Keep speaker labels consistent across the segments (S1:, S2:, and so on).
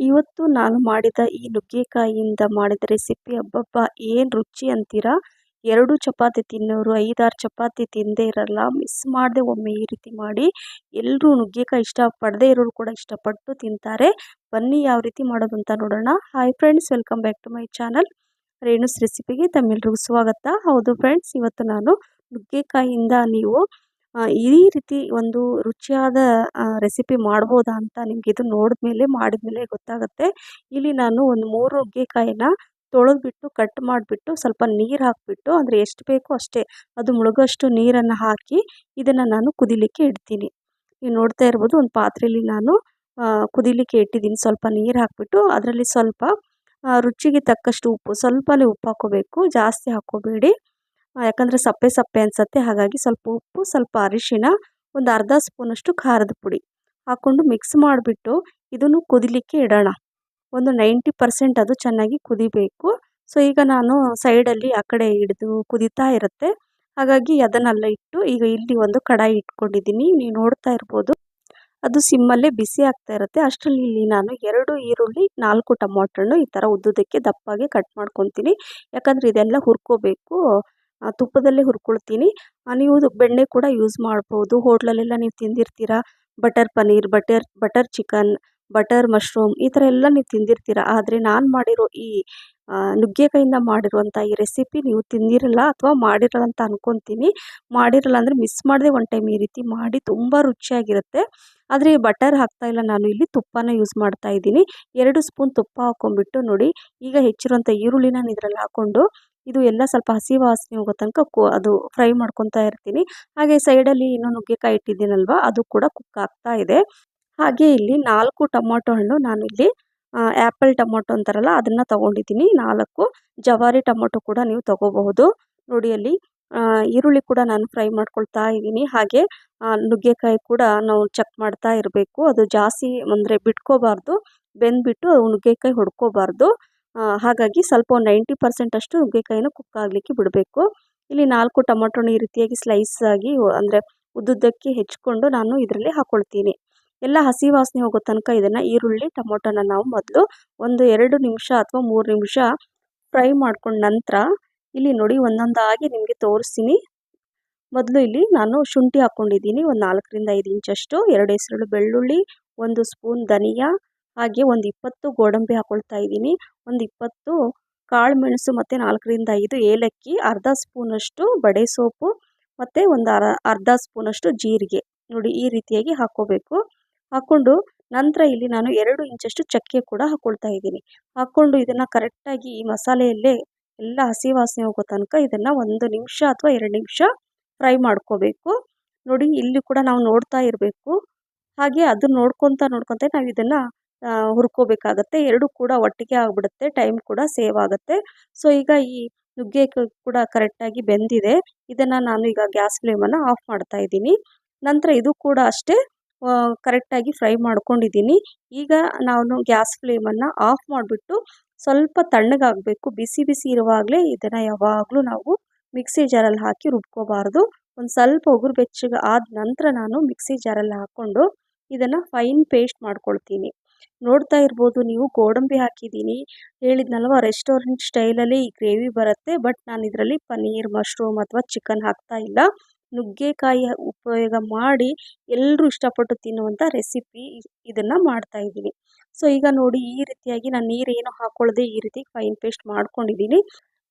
S1: ಇವತ್ತು ನಾನು ಮಾಡಿದ ಈ ನುಗ್ಗೆಕಾಯಿಯಿಂದ ಮಾಡಿದ ರೆಸಿಪಿ, ಅಬ್ಬಬ್ಬ, ಏನು ರುಚಿ ಅಂತೀರಾ? ಎರಡು ಚಪಾತಿ ತಿನ್ನೋರು, ಐದಾರು ಚಪಾತಿ ತಿಂದೇ ಇರಲ್ಲ ಮಿಸ್ ಮಾಡದೆ ಒಮ್ಮೆ ಈ ರೀತಿ ಮಾಡಿ. ಎಲ್ಲರೂ ನುಗ್ಗೆಕಾಯಿ ಇಷ್ಟಪಡದೇ ಇರೋರು ಕೂಡ ಇಷ್ಟಪಟ್ಟು ತಿಂತಾರೆ. ಬನ್ನಿ ಯಾವ ರೀತಿ ಮಾಡೋದು ಅಂತ ನೋಡೋಣ. Hi friends welcome back to my channel Renu's ರೆಸಿಪಿಗೆ ತಮ್ಮೆಲ್ರಿಗೂ ಸ್ವಾಗತ. ಹೌದು ಫ್ರೆಂಡ್ಸ್ ಇವತ್ತು ನಾನು ನುಗ್ಗೆಕಾಯಿಯಿಂದ ನೀವು ಈ ರೀತಿ ಒಂದು ರುಚಿಯಾದ ರೆಸಿಪಿ ಮಾಡ್ಬೋದಾ ಅಂತ ನಿಮ್ಗೆ ಇದು ನೋಡಿದ್ಮೇಲೆ, ಮಾಡಿದ್ಮೇಲೆ ಗೊತ್ತಾಗುತ್ತೆ. ಇಲ್ಲಿ ನಾನು ಒಂದು ಮೂರು ನುಗ್ಗೆಕಾಯಿನ ತೊಳೆದ್ಬಿಟ್ಟು ಕಟ್ ಮಾಡಿಬಿಟ್ಟು, ಸ್ವಲ್ಪ ನೀರು ಹಾಕಿಬಿಟ್ಟು, ಅಂದರೆ ಎಷ್ಟು ಬೇಕೋ ಅಷ್ಟೇ, ಅದು ಮುಳುಗೋಷ್ಟು ನೀರನ್ನು ಹಾಕಿ, ಇದನ್ನು ನಾನು ಕುದಿಲಿಕ್ಕೆ ಇಡ್ತೀನಿ. ನೀವು ನೋಡ್ತಾ ಇರ್ಬೋದು, ಒಂದು ಪಾತ್ರೆಯಲ್ಲಿ ನಾನು ಕುದಿಲಿಕ್ಕೆ ಇಟ್ಟಿದ್ದೀನಿ. ಸ್ವಲ್ಪ ನೀರು ಹಾಕಿಬಿಟ್ಟು, ಅದರಲ್ಲಿ ಸ್ವಲ್ಪ ರುಚಿಗೆ ತಕ್ಕಷ್ಟು ಉಪ್ಪು ಸ್ವಲ್ಪನೇ ಉಪ್ಪು ಹಾಕೋಬೇಕು, ಜಾಸ್ತಿ ಹಾಕ್ಕೋಬೇಡಿ ಯಾಕಂದರೆ ಸಪ್ಪೆ ಸಪ್ಪೆ ಅನಿಸುತ್ತೆ. ಹಾಗಾಗಿ ಸ್ವಲ್ಪ ಉಪ್ಪು, ಸ್ವಲ್ಪ ಅರಿಶಿನ ಒಂದು ಅರ್ಧ ಸ್ಪೂನಷ್ಟು ಖಾರದ ಪುಡಿ ಹಾಕ್ಕೊಂಡು ಮಿಕ್ಸ್ ಮಾಡಿಬಿಟ್ಟು ಇದನ್ನು ಕುದಿಲಿಕ್ಕೆ ಇಡೋಣ. ಒಂದು ನೈಂಟಿ ಪರ್ಸೆಂಟ್ ಅದು ಚೆನ್ನಾಗಿ ಕುದಿಬೇಕು. ಸೊ ಈಗ ನಾನು ಸೈಡಲ್ಲಿ ಆ ಕಡೆ ಹಿಡಿದು ಕುದಿತಾ ಇರುತ್ತೆ. ಹಾಗಾಗಿ ಅದನ್ನೆಲ್ಲ ಇಟ್ಟು ಈಗ ಇಲ್ಲಿ ಒಂದು ಕಡಾಯಿ ಇಟ್ಕೊಂಡಿದ್ದೀನಿ. ನೀವು ನೋಡ್ತಾ ಇರ್ಬೋದು. ಅದು ಸಿಮ್ಮಲ್ಲೇ ಬಿಸಿ ಆಗ್ತಾ ಇರುತ್ತೆ. ಅಷ್ಟರಲ್ಲಿ ಇಲ್ಲಿ ನಾನು ಎರಡು ಈರುಳ್ಳಿ, ನಾಲ್ಕು ಟೊಮೊಟೊ ಈ ಥರ ಉದ್ದುದಕ್ಕೆ ದಪ್ಪಾಗಿ ಕಟ್ ಮಾಡ್ಕೊತೀನಿ. ಯಾಕಂದರೆ ಇದೆಲ್ಲ ಹುರ್ಕೋಬೇಕು. ತುಪ್ಪದಲ್ಲೇ ಹುರ್ಕೊಳ್ತೀನಿ. ನೀವು ಬೆಣ್ಣೆ ಕೂಡ ಯೂಸ್ ಮಾಡ್ಬೋದು. ಹೋಟ್ಲಲ್ಲೆಲ್ಲ ನೀವು ತಿಂದಿರ್ತೀರ? Butter paneer butter butter chicken butter mushroom ಈ ಥರ ಎಲ್ಲ ನೀವು ತಿಂದಿರ್ತೀರ? ಆದರೆ ನಾನು ಮಾಡಿರೋ ಈ ನುಗ್ಗೆಕಾಯಿಂದ ಮಾಡಿರುವಂಥ ಈ ರೆಸಿಪಿ ನೀವು ತಿಂದಿರಲ್ಲ ಅಥವಾ ಮಾಡಿರಲ್ಲ ಅಂತ ಅಂದ್ಕೊತೀನಿ ಮಾಡಿರಲ್ಲ ಅಂದರೆ ಮಿಸ್ ಮಾಡದೆ ಒನ್ ಟೈಮ್ ಈ ರೀತಿ ಮಾಡಿ ತುಂಬ ರುಚಿಯಾಗಿರುತ್ತೆ. ಆದರೆ ಬಟರ್ ಹಾಕ್ತಾಯಿಲ್ಲ ನಾನು, ಇಲ್ಲಿ ತುಪ್ಪನ ಯೂಸ್ ಮಾಡ್ತಾ ಇದ್ದೀನಿ. ಎರಡು ಸ್ಪೂನ್ ತುಪ್ಪ ಹಾಕ್ಕೊಂಬಿಟ್ಟು ನೋಡಿ, ಈಗ ಹೆಚ್ಚಿರುವಂಥ ಈರುಳ್ಳಿ ನಾನು ಇದರಲ್ಲಿ ಹಾಕ್ಕೊಂಡು ಇದು ಎಲ್ಲ ಸ್ವಲ್ಪ ಹಸಿ ವಾಸನೆ ಹೋಗೋ ತನಕ ಕು, ಅದು ಫ್ರೈ ಮಾಡ್ಕೊತಾ ಇರ್ತೀನಿ. ಹಾಗೆ ಸೈಡಲ್ಲಿ ಇನ್ನೂ ನುಗ್ಗೆಕಾಯಿ ಇಟ್ಟಿದ್ದೀನಲ್ವ, ಅದು ಕೂಡ ಕುಕ್ ಆಗ್ತಾ ಇದೆ. ಹಾಗೆ ಇಲ್ಲಿ ನಾಲ್ಕು ಟೊಮೊಟೊ ಹಣ್ಣು ನಾನಿಲ್ಲಿ ಆ್ಯಪಲ್ ಟೊಮೊಟೊ ಅಂತಾರಲ್ಲ, ಅದನ್ನು ತೊಗೊಂಡಿದ್ದೀನಿ. ನಾಲ್ಕು ಜವಾರಿ ಟೊಮೊಟೊ ಕೂಡ ನೀವು ತೊಗೋಬಹುದು. ನೋಡಿ ಅಲ್ಲಿ ಈರುಳ್ಳಿ ಕೂಡ ನಾನು ಫ್ರೈ ಮಾಡ್ಕೊಳ್ತಾ ಇದ್ದೀನಿ. ಹಾಗೆ ನುಗ್ಗೆಕಾಯಿ ಕೂಡ ನಾವು ಚೆಕ್ ಮಾಡ್ತಾ ಇರಬೇಕು. ಅದು ಜಾಸ್ತಿ ಅಂದರೆ ಬಿಟ್ಕೋಬಾರ್ದು. ಬೆಂದ್ಬಿಟ್ಟು ನುಗ್ಗೆಕಾಯಿ ಹೊಡ್ಕೋಬಾರ್ದು. ಹಾಗಾಗಿ ಸ್ವಲ್ಪ ಒಂದು ನೈಂಟಿ ಪರ್ಸೆಂಟ್ ಅಷ್ಟು ನುಗ್ಗೆಕಾಯಿನ ಕುಕ್ ಆಗಲಿಕ್ಕೆ ಬಿಡಬೇಕು. ಇಲ್ಲಿ ನಾಲ್ಕು ಟೊಮೊಟೊನ ಈ ರೀತಿಯಾಗಿ ಸ್ಲೈಸ್ ಆಗಿ, ಅಂದರೆ ಉದ್ದುದ್ದಕ್ಕೆ ಹೆಚ್ಕೊಂಡು ನಾನು ಇದರಲ್ಲಿ ಹಾಕ್ಕೊಳ್ತೀನಿ ಎಲ್ಲ ಹಸಿ ವಾಸನೆ ಹೋಗೋ ತನಕ ಇದನ್ನು ಈರುಳ್ಳಿ, ಟೊಮೊಟೊನ ನಾವು ಮೊದಲು ಒಂದು ಎರಡು ನಿಮಿಷ ಅಥವಾ ಮೂರು ನಿಮಿಷ ಫ್ರೈ ಮಾಡ್ಕೊಂಡ ನಂತರ ಇಲ್ಲಿ ನೋಡಿ ಒಂದೊಂದಾಗಿ ನಿಮಗೆ ತೋರಿಸ್ತೀನಿ. ಮೊದಲು ಇಲ್ಲಿ ನಾನು ಶುಂಠಿ ಹಾಕ್ಕೊಂಡಿದ್ದೀನಿ ಒಂದು ನಾಲ್ಕರಿಂದ ಐದು ಇಂಚಷ್ಟು ಎರಡು ಹೆಸರು ಬೆಳ್ಳುಳ್ಳಿ, ಒಂದು ಸ್ಪೂನ್ ಧನಿಯಾ, ಹಾಗೆ ಒಂದು ಇಪ್ಪತ್ತು ಗೋಡಂಬಿ ಹಾಕ್ಕೊಳ್ತಾ ಇದ್ದೀನಿ. ಒಂದು ಇಪ್ಪತ್ತು ಕಾಳು ಮೆಣಸು ಮತ್ತು ನಾಲ್ಕರಿಂದ ಐದು ಏಲಕ್ಕಿ, ಅರ್ಧ ಸ್ಪೂನಷ್ಟು ಬಡೆ ಸೋಪು, ಮತ್ತು ಒಂದು ಅರ, ಅರ್ಧ ಸ್ಪೂನಷ್ಟು ಜೀರಿಗೆ. ನೋಡಿ ಈ ರೀತಿಯಾಗಿ ಹಾಕ್ಕೋಬೇಕು ಹಾಕ್ಕೊಂಡು ನಂತರ ಇಲ್ಲಿ ನಾನು ಎರಡು ಇಂಚಷ್ಟು ಚಕ್ಕೆ ಕೂಡ ಹಾಕ್ಕೊಳ್ತಾ ಇದ್ದೀನಿ. ಹಾಕ್ಕೊಂಡು ಇದನ್ನು ಕರೆಕ್ಟಾಗಿ ಈ ಮಸಾಲೆಯಲ್ಲೇ ಎಲ್ಲ ಹಸಿ ವಾಸನೆ ಹೋಗೋ ತನಕ ಇದನ್ನು ಒಂದು ನಿಮಿಷ ಅಥವಾ ಎರಡು ನಿಮಿಷ ಫ್ರೈ ಮಾಡ್ಕೋಬೇಕು. ನೋಡಿ, ಇಲ್ಲಿ ಕೂಡ ನಾವು ನೋಡ್ತಾ ಇರಬೇಕು. ಹಾಗೆ ಅದು ನೋಡ್ಕೊತ ನೋಡ್ಕೊತ ನಾವು ಇದನ್ನು ಹುರ್ಕೋಬೇಕಾಗತ್ತೆ. ಎರಡು ಕೂಡ ಒಟ್ಟಿಗೆ ಆಗಿಬಿಡುತ್ತೆ. ಟೈಮ್ ಕೂಡ ಸೇವ್ ಆಗುತ್ತೆ. ಸೊ, ಈಗ ಈ ನುಗ್ಗೆ ಕೂಡ ಕರೆಕ್ಟಾಗಿ ಬೆಂದಿದೆ. ಇದನ್ನು ನಾನು ಈಗ ಗ್ಯಾಸ್ ಫ್ಲೇಮನ್ನು ಆಫ್ ಮಾಡ್ತಾ ಇದ್ದೀನಿ. ನಂತರ ಇದು ಕೂಡ ಅಷ್ಟೇ ಕರೆಕ್ಟಾಗಿ ಫ್ರೈ ಮಾಡ್ಕೊಂಡಿದ್ದೀನಿ. ಈಗ ನಾನು ಗ್ಯಾಸ್ ಫ್ಲೇಮನ್ನು ಆಫ್ ಮಾಡಿಬಿಟ್ಟು ಸ್ವಲ್ಪ ತಣ್ಣಗಾಗಬೇಕು. ಬಿಸಿ ಬಿಸಿ ಇರುವಾಗಲೇ ಇದನ್ನು ಯಾವಾಗಲೂ ನಾವು ಮಿಕ್ಸಿ ಜಾರಲ್ಲಿ ಹಾಕಿ ರುಬ್ಕೋಬಾರ್ದು. ಒಂದು ಸ್ವಲ್ಪ ಉಗುರು ಬೆಚ್ಚಗೆ ಆದ ನಂತರ ನಾನು ಮಿಕ್ಸಿ ಜಾರಲ್ಲಿ ಹಾಕ್ಕೊಂಡು ಇದನ್ನು ಫೈನ್ ಪೇಸ್ಟ್ ಮಾಡ್ಕೊಳ್ತೀನಿ. ನೋಡ್ತಾ ಇರ್ಬೋದು ನೀವು ಗೋಡಂಬಿ ಹಾಕಿದ್ದೀನಿ. ಹೇಳಿದ್ನಲ್ವ ರೆಸ್ಟೋರೆಂಟ್ ಸ್ಟೈಲಲ್ಲಿ ಈ ಗ್ರೇವಿ ಬರುತ್ತೆ. ಬಟ್ ನಾನು ಇದರಲ್ಲಿ ಪನ್ನೀರ್ ಮಶ್ರೂಮ್ ಅಥವಾ ಚಿಕನ್ ಹಾಕ್ತಾ ಇಲ್ಲ. ನುಗ್ಗೆಕಾಯಿ ಉಪಯೋಗ ಮಾಡಿ ಎಲ್ಲರೂ ಇಷ್ಟಪಟ್ಟು ತಿನ್ನುವಂಥ ರೆಸಿಪಿ ಇದನ್ನು ಮಾಡ್ತಾ ಇದ್ದೀನಿ. ಸೊ ಈಗ ನೋಡಿ ಈ ರೀತಿಯಾಗಿ ನಾನು ನೀರೇನು ಹಾಕೊಳ್ಳದೆ ಈ ರೀತಿ ಫೈನ್ ಪೇಸ್ಟ್ ಮಾಡ್ಕೊಂಡಿದ್ದೀನಿ.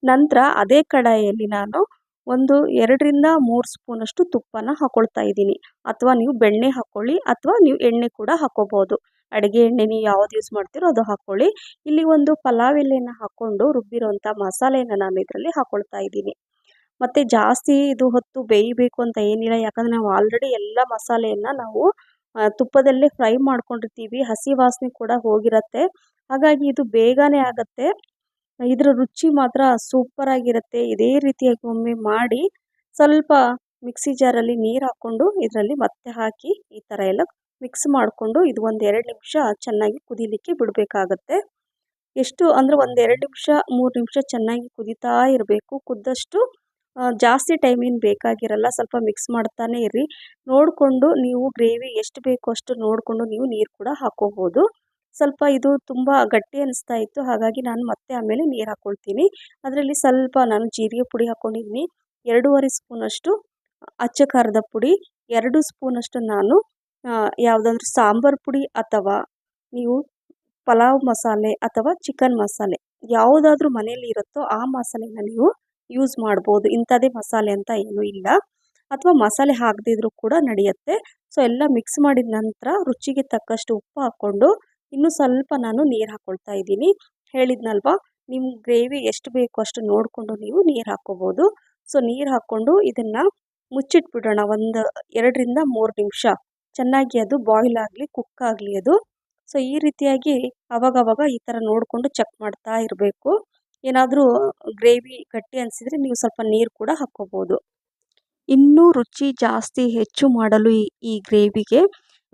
S1: ನಂತರ ಅದೇ ಕಡಾಯಲ್ಲಿ ನಾನು ಒಂದು ಎರಡರಿಂದ ಮೂರು ಸ್ಪೂನಷ್ಟು ತುಪ್ಪನ ಹಾಕ್ಕೊಳ್ತಾ ಇದ್ದೀನಿ. ಅಥವಾ ನೀವು ಬೆಣ್ಣೆ ಹಾಕ್ಕೊಳ್ಳಿ ಅಥವಾ ನೀವು ಎಣ್ಣೆ ಕೂಡ ಹಾಕ್ಕೋಬೋದು ಅಡುಗೆ ಎಣ್ಣೆ ನೀವು ಯಾವ್ದು ಯೂಸ್ ಮಾಡ್ತೀರೋ ಅದು ಹಾಕ್ಕೊಳ್ಳಿ ಇಲ್ಲಿ ಒಂದು ಪಲಾವ್ ಎಲೆಯನ್ನು ಹಾಕ್ಕೊಂಡು ರುಬ್ಬಿರೋಂಥ ಮಸಾಲೆಯನ್ನು ನಾನು ಇದರಲ್ಲಿ ಹಾಕ್ಕೊಳ್ತಾ ಇದ್ದೀನಿ. ಮತ್ತು ಜಾಸ್ತಿ ಇದು ಹೊತ್ತು ಬೇಯಬೇಕು ಅಂತ ಏನಿಲ್ಲ. ಯಾಕಂದರೆ ನಾವು ಆಲ್ರೆಡಿ ಎಲ್ಲ ಮಸಾಲೆಯನ್ನು ನಾವು ತುಪ್ಪದಲ್ಲೇ ಫ್ರೈ ಮಾಡ್ಕೊಂಡಿರ್ತೀವಿ. ಹಸಿ ವಾಸನೆ ಕೂಡ ಹೋಗಿರುತ್ತೆ. ಹಾಗಾಗಿ ಇದು ಬೇಗನೆ ಆಗುತ್ತೆ. ಇದರ ರುಚಿ ಮಾತ್ರ ಸೂಪರಾಗಿರುತ್ತೆ ಇದೇ ರೀತಿಯಾಗಿ ಒಮ್ಮೆ ಮಾಡಿ ಸ್ವಲ್ಪ ಮಿಕ್ಸಿ ಜಾರಲ್ಲಿ ನೀರು ಹಾಕ್ಕೊಂಡು ಇದರಲ್ಲಿ ಮತ್ತೆ ಹಾಕಿ ಈ ಥರ ಎಲ್ಲ ಮಿಕ್ಸ್ ಮಾಡಿಕೊಂಡು ಇದು ಒಂದು ಎರಡು ನಿಮಿಷ ಚೆನ್ನಾಗಿ ಕುದಿಲಿಕ್ಕೆ ಬಿಡಬೇಕಾಗತ್ತೆ. ಎಷ್ಟು ಅಂದರೆ ಒಂದು ಎರಡು ನಿಮಿಷ, ಮೂರು ನಿಮಿಷ ಚೆನ್ನಾಗಿ ಕುದಿತಾ ಇರಬೇಕು. ಕುದ್ದಷ್ಟು ಜಾಸ್ತಿ ಟೈಮ್ ಏನು ಬೇಕಾಗಿರಲ್ಲ, ಸ್ವಲ್ಪ ಮಿಕ್ಸ್ ಮಾಡ್ತಾನೆ ಇರಿ ನೋಡಿಕೊಂಡು ನೀವು ಗ್ರೇವಿ ಎಷ್ಟು ಬೇಕೋ ಅಷ್ಟು ನೋಡಿಕೊಂಡು ನೀವು ನೀರು ಕೂಡ ಹಾಕೋಬೋದು. ಸ್ವಲ್ಪ ಇದು ತುಂಬ ಗಟ್ಟಿ ಅನಿಸ್ತಾ ಇತ್ತು, ಹಾಗಾಗಿ ನಾನು ಮತ್ತೆ ಆಮೇಲೆ ನೀರು ಹಾಕ್ಕೊಳ್ತೀನಿ ಅದರಲ್ಲಿ ಸ್ವಲ್ಪ ನಾನು ಜೀರಿಗೆ ಪುಡಿ ಹಾಕ್ಕೊಂಡಿದ್ದೀನಿ ಎರಡೂವರೆ ಸ್ಪೂನಷ್ಟು ಅಚ್ಚ ಖಾರದ ಪುಡಿ, ಎರಡು ಸ್ಪೂನಷ್ಟು ನಾನು ಯಾವುದಾದ್ರೂ ಸಾಂಬಾರು ಪುಡಿ ಅಥವಾ ನೀವು ಪಲಾವ್ ಮಸಾಲೆ ಅಥವಾ ಚಿಕನ್ ಮಸಾಲೆ, ಯಾವುದಾದ್ರೂ ಮನೆಯಲ್ಲಿ ಇರುತ್ತೋ ಆ ಮಸಾಲೆನ ನೀವು ಯೂಸ್ ಮಾಡ್ಬೋದು. ಇಂಥದ್ದೇ ಮಸಾಲೆ ಅಂತ ಏನೂ ಇಲ್ಲ. ಅಥವಾ ಮಸಾಲೆ ಹಾಕದಿದ್ರೂ ಕೂಡ ನಡೆಯುತ್ತೆ. ಸೊ ಎಲ್ಲ ಮಿಕ್ಸ್ ಮಾಡಿದ ನಂತರ ರುಚಿಗೆ ತಕ್ಕಷ್ಟು ಉಪ್ಪು ಹಾಕ್ಕೊಂಡು ಇನ್ನೂ ಸ್ವಲ್ಪ ನಾನು ನೀರು ಹಾಕ್ಕೊಳ್ತಾ ಇದ್ದೀನಿ. ಹೇಳಿದ್ನಲ್ವ ನಿಮ್ಮ ಗ್ರೇವಿ ಎಷ್ಟು ಬೇಕು ಅಷ್ಟು ನೋಡಿಕೊಂಡು ನೀವು ನೀರು ಹಾಕ್ಕೋಬೋದು ಸೊ ನೀರು ಹಾಕ್ಕೊಂಡು ಇದನ್ನು ಮುಚ್ಚಿಟ್ಬಿಡೋಣ. ಒಂದು ಎರಡರಿಂದ ಮೂರು ನಿಮಿಷ. ಚೆನ್ನಾಗಿ ಅದು ಬಾಯ್ಲ್ ಆಗಲಿ ಕುಕ್ ಆಗಲಿ ಅದು. ಸೊ ಈ ರೀತಿಯಾಗಿ ಅವಾಗವಾಗ ಈ ಥರ ನೋಡಿಕೊಂಡು ಚೆಕ್ ಮಾಡ್ತಾ ಇರಬೇಕು. ಏನಾದರೂ ಗ್ರೇವಿ ಗಟ್ಟಿ ಅನಿಸಿದರೆ ನೀವು ಸ್ವಲ್ಪ ನೀರು ಕೂಡ ಹಾಕ್ಕೋಬೋದು. ಇನ್ನೂ ರುಚಿ ಜಾಸ್ತಿ ಹೆಚ್ಚು ಮಾಡಲು ಈ ಗ್ರೇವಿಗೆ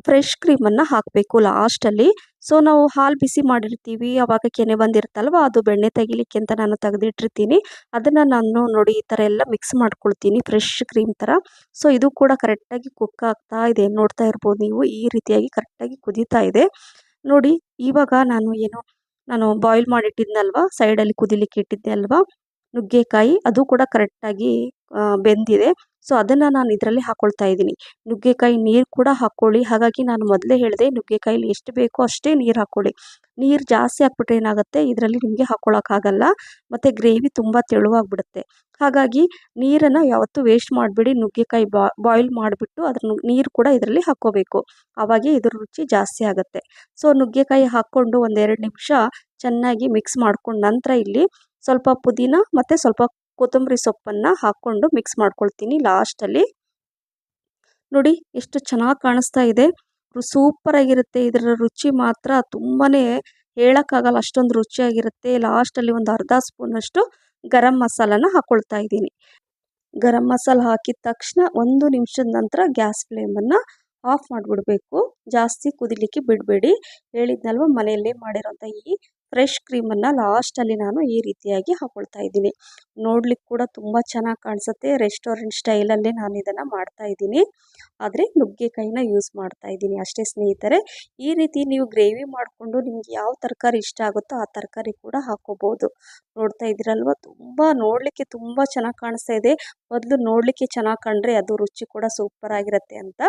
S1: ಫ್ರೆಶ್ ಕ್ರೀಮನ್ನು ಹಾಕಬೇಕು ಲಾಸ್ಟಲ್ಲಿ ಸೊ ನಾವು ಹಾಲು ಬಿಸಿ ಮಾಡಿರ್ತೀವಿ ಆವಾಗ ಕೆನೆ ಬಂದಿರುತ್ತಲ್ವ ಅದು ಬೆಣ್ಣೆ ತೆಗಿಲಿಕ್ಕೆ ಅಂತ ನಾನು ತೆಗೆದಿಟ್ಟಿರ್ತೀನಿ. ಅದನ್ನು ನಾನು ನೋಡಿ ಈ ಥರ ಎಲ್ಲ ಮಿಕ್ಸ್ ಮಾಡ್ಕೊಳ್ತೀನಿ ಫ್ರೆಶ್ ಕ್ರೀಮ್ ಥರ ಸೊ ಇದು ಕೂಡ ಕರೆಕ್ಟಾಗಿ ಕುಕ್ ಆಗ್ತಾ ಇದೆ. ನೋಡ್ತಾ ಇರ್ಬೋದು ನೀವು, ಈ ರೀತಿಯಾಗಿ ಕರೆಕ್ಟಾಗಿ ಕುದೀತಾ ಇದೆ. ನೋಡಿ, ಇವಾಗ ನಾನು ಏನು ನಾನು ಬಾಯ್ಲ್ ಮಾಡಿಟ್ಟಿದ್ನಲ್ವ? ಸೈಡಲ್ಲಿ ಕುದಿಲಿಕ್ಕೆ ಇಟ್ಟಿದ್ದೆ ಅಲ್ವಾ? ನುಗ್ಗೆಕಾಯಿ ಅದು ಕೂಡ ಕರೆಕ್ಟಾಗಿ ಬೆಂದಿದೆ. ಸೊ ಅದನ್ನು ನಾನು ಇದರಲ್ಲಿ ಹಾಕ್ಕೊಳ್ತಾ ಇದ್ದೀನಿ. ನುಗ್ಗೆಕಾಯಿ ನೀರು ಕೂಡ ಹಾಕ್ಕೊಳ್ಳಿ ಹಾಗಾಗಿ ನಾನು ಮೊದಲೇ ಹೇಳಿದೆ ನುಗ್ಗೆಕಾಯಿಲಿ ಎಷ್ಟು ಬೇಕೋ ಅಷ್ಟೇ ನೀರು ಹಾಕ್ಕೊಳ್ಳಿ ನೀರು ಜಾಸ್ತಿ ಹಾಕ್ಬಿಟ್ರೆ ಏನಾಗುತ್ತೆ? ಇದರಲ್ಲಿ ನಿಮಗೆ ಹಾಕ್ಕೊಳ್ಳೋಕ್ಕಾಗಲ್ಲ ಮತ್ತು ಗ್ರೇವಿ ತುಂಬ ತೆಳುವಾಗ್ಬಿಡುತ್ತೆ. ಹಾಗಾಗಿ ನೀರನ್ನು ಯಾವತ್ತೂ ವೇಸ್ಟ್ ಮಾಡಬೇಡಿ. ನುಗ್ಗೆಕಾಯಿ ಬಾಯ್ಲ್ ಮಾಡಿಬಿಟ್ಟು ಅದ್ರ ನೀರು ಕೂಡ ಇದರಲ್ಲಿ ಹಾಕ್ಕೋಬೇಕು. ಆವಾಗೇ ಇದ್ರ ರುಚಿ ಜಾಸ್ತಿ ಆಗುತ್ತೆ. ಸೊ ನುಗ್ಗೆಕಾಯಿ ಹಾಕ್ಕೊಂಡು ಒಂದೆರಡು ನಿಮಿಷ ಚೆನ್ನಾಗಿ ಮಿಕ್ಸ್ ಮಾಡ್ಕೊಂಡು ನಂತರ ಇಲ್ಲಿ ಸ್ವಲ್ಪ ಪುದೀನ ಮತ್ತು ಸ್ವಲ್ಪ ಕೊತ್ತಂಬರಿ ಸೊಪ್ಪನ್ನು ಹಾಕ್ಕೊಂಡು ಮಿಕ್ಸ್ ಮಾಡ್ಕೊಳ್ತೀನಿ ಲಾಸ್ಟಲ್ಲಿ ನೋಡಿ ಎಷ್ಟು ಚೆನ್ನಾಗಿ ಕಾಣಿಸ್ತಾ ಇದೆ. ಸೂಪರಾಗಿರುತ್ತೆ ಇದರ ರುಚಿ ಮಾತ್ರ ತುಂಬಾ ಹೇಳೋಕ್ಕಾಗಲ್ಲ ಅಷ್ಟೊಂದು ರುಚಿಯಾಗಿರುತ್ತೆ. ಲಾಸ್ಟಲ್ಲಿ ಒಂದು ಅರ್ಧ ಸ್ಪೂನಷ್ಟು ಗರಂ ಮಸಾಲನ ಹಾಕ್ಕೊಳ್ತಾ ಇದ್ದೀನಿ. ಗರಂ ಮಸಾಲ ಹಾಕಿದ ತಕ್ಷಣ ಒಂದು ನಿಮಿಷದ ನಂತರ ಗ್ಯಾಸ್ ಫ್ಲೇಮನ್ನು ಆಫ್ ಮಾಡಿಬಿಡಬೇಕು. ಜಾಸ್ತಿ ಕುದಿಲಿಕ್ಕೆ ಬಿಡಬೇಡಿ. ಹೇಳಿದ್ನಲ್ವ ಮನೆಯಲ್ಲೇ ಮಾಡಿರೋಂಥ ಈ ಫ್ರೆಶ್ ಕ್ರೀಮನ್ನು ಲಾಸ್ಟಲ್ಲಿ ನಾನು ಈ ರೀತಿಯಾಗಿ ಹಾಕ್ಕೊಳ್ತಾ ಇದ್ದೀನಿ. ನೋಡ್ಲಿಕ್ಕೆ ಕೂಡ ತುಂಬ ಚೆನ್ನಾಗಿ ಕಾಣಿಸುತ್ತೆ. ರೆಸ್ಟೋರೆಂಟ್ ಸ್ಟೈಲಲ್ಲೇ ನಾನು ಇದನ್ನು ಮಾಡ್ತಾ ಇದ್ದೀನಿ. ಆದರೆ ನುಗ್ಗೆಕಾಯಿನ ಯೂಸ್ ಮಾಡ್ತಾ ಇದ್ದೀನಿ ಅಷ್ಟೇ ಸ್ನೇಹಿತರೆ. ಈ ರೀತಿ ನೀವು ಗ್ರೇವಿ ಮಾಡಿಕೊಂಡು ನಿಮ್ಗೆ ಯಾವ ತರಕಾರಿ ಇಷ್ಟ ಆಗುತ್ತೋ ಆ ತರಕಾರಿ ಕೂಡ ಹಾಕೋಬೋದು. ನೋಡ್ತಾ ಇದ್ದೀರಲ್ವ? ತುಂಬ ನೋಡಲಿಕ್ಕೆ ತುಂಬ ಚೆನ್ನಾಗಿ ಕಾಣಿಸ್ತಾ ಇದೆ. ಮೊದಲು ನೋಡಲಿಕ್ಕೆ ಚೆನ್ನಾಗಿ ಕಂಡ್ರೆ ಅದು ರುಚಿ ಕೂಡ ಸೂಪರ್ ಆಗಿರುತ್ತೆ ಅಂತ.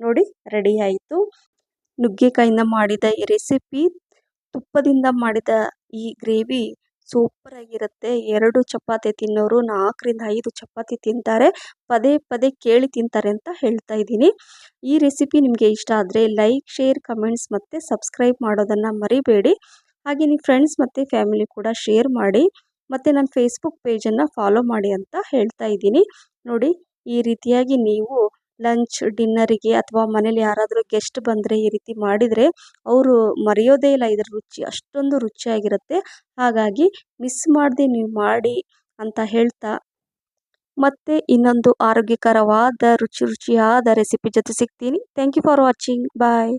S1: ನೋಡಿ ರೆಡಿ ಆಯಿತು. ನುಗ್ಗೆಕಾಯಿಂದ ಮಾಡಿದ ಈ ರೆಸಿಪಿ ತುಪ್ಪದಿಂದ ಮಾಡಿದ ಈ ಗ್ರೇವಿ ಸೂಪರಾಗಿರುತ್ತೆ ಎರಡು ಚಪಾತಿ ತಿನ್ನೋರು ನಾಲ್ಕರಿಂದ ಐದು ಚಪಾತಿ ತಿಂತಾರೆ. ಪದೇ ಪದೇ ಕೇಳಿ ತಿಂತಾರೆ ಅಂತ ಹೇಳ್ತಾ ಇದ್ದೀನಿ. ಈ ರೆಸಿಪಿ ನಿಮಗೆ ಇಷ್ಟ ಆದರೆ ಲೈಕ್, ಶೇರ್, ಕಮೆಂಟ್ಸ್ ಮತ್ತು ಸಬ್ಸ್ಕ್ರೈಬ್ ಮಾಡೋದನ್ನು ಮರಿಬೇಡಿ. ಹಾಗೆ ನಿಮ್ಮ ಫ್ರೆಂಡ್ಸ್ ಮತ್ತು ಫ್ಯಾಮಿಲಿ ಕೂಡ ಶೇರ್ ಮಾಡಿ ಮತ್ತು ನನ್ನ ಫೇಸ್ಬುಕ್ ಪೇಜನ್ನು ಫಾಲೋ ಮಾಡಿ ಅಂತ ಹೇಳ್ತಾ ಇದ್ದೀನಿ. ನೋಡಿ, ಈ ರೀತಿಯಾಗಿ ನೀವು ಲಂಚ್, ಡಿನ್ನರಿಗೆ ಅಥವಾ ಮನೇಲಿ ಯಾರಾದರೂ ಗೆಸ್ಟ್ ಬಂದರೆ ಈ ರೀತಿ ಮಾಡಿದರೆ ಅವರು ಮರೆಯೋದೇ ಇಲ್ಲ. ಇದರ ರುಚಿ ಅಷ್ಟೊಂದು ರುಚಿಯಾಗಿರುತ್ತೆ. ಹಾಗಾಗಿ ಮಿಸ್ ಮಾಡದೆ ನೀವು ಮಾಡಿ ಅಂತ ಹೇಳ್ತಾ ಮತ್ತೆ ಇನ್ನೊಂದು ಆರೋಗ್ಯಕರವಾದ, ರುಚಿ ರುಚಿಯಾದ ರೆಸಿಪಿ ಜೊತೆ ಸಿಗ್ತೀನಿ. Thank you for watching bye